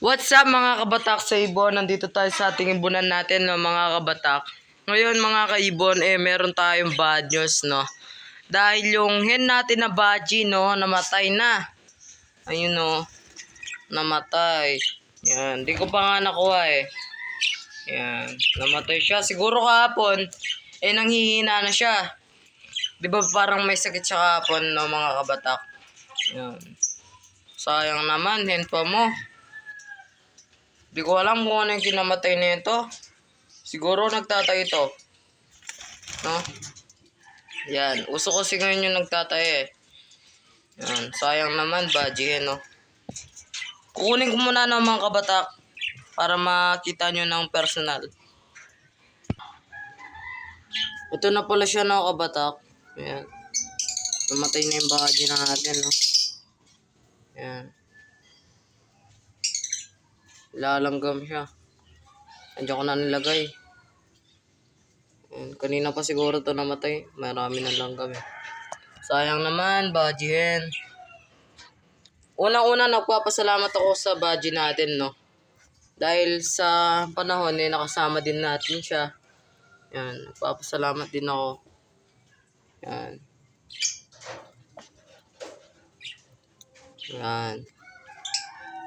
What's up mga kabatak sa Ibon? Nandito tayo sa ating ibunan natin no, mga kabatak. Ngayon mga kaibon, eh meron tayong bad news no. Dahil yung hen natin na baji no, namatay na. Ayun no, namatay. Yan, di ko pa nga nakuha eh. Yan, namatay siya. Siguro kahapon, eh nanghihina na siya. Di ba parang may sakit siya kahapon no mga kabatak? Yan. Sayang naman, hen pa mo. Di ko alam kung ano yung kinamatay nito. Siguro nagtatay ito. No? Yan. Uso kasi ngayon yung nagtatay eh. Yan. Sayang naman, baji eh, no? Kukunin ko muna ng mga kabatak para makita nyo ng personal. Ito na pala siya no, kabatak. Yan. Namatay na yung baji na natin, no? Yan. Lalanggam siya. Andiyan ko na nilagay. Ayan, kanina pa siguro to namatay. Marami na langgam eh. Sayang naman, bajihin. Unang-una, nagpapasalamat ako sa baji natin, no? Dahil sa panahon, eh, nakasama din natin siya. Yan, nagpapasalamat din ako. Yan. Yan.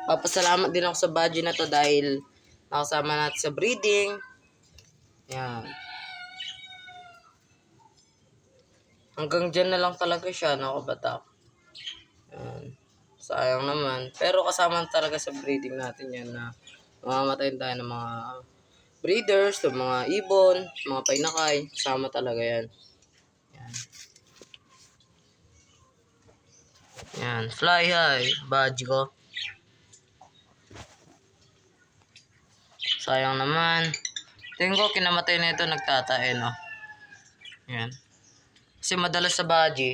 Papasalamat din ako sa badge na to dahil nakasama natin sa breeding. Yan. Hanggang dyan na lang talaga siya, no, kabatak. Yan. Sayang naman. Pero kasama talaga sa breeding natin yan na mamamatayin tayo ng mga breeders, ng mga ibon, mga painakay. Kasama talaga yan. Yan. Yan. Fly high. Badge ko. Sayang naman. Tingin ko kinamatay na ito nagtatae, no? Yan. Kasi madalas sa baji,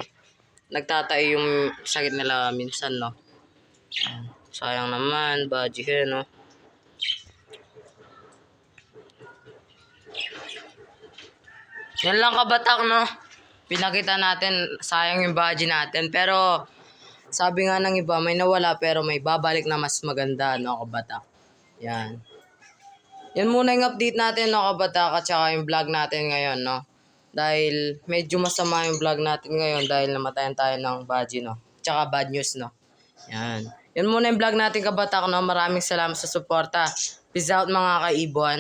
nagtatae yung sakit nila minsan, no? Yan. Sayang naman, baji he, no? Yan lang kabatak, no? Pinakita natin, sayang yung baji natin. Pero, sabi nga ng iba, may nawala pero may babalik na mas maganda, no, kabatak? Yan. Yan muna yung update natin, no, kabatak, at saka yung vlog natin ngayon, no? Dahil medyo masama yung vlog natin ngayon dahil namatayan tayo ng baji, no? Tsaka bad news, no? Yan. Yan muna yung vlog natin, kabatak, no? Maraming salamat sa suporta. Peace out, mga kaibon.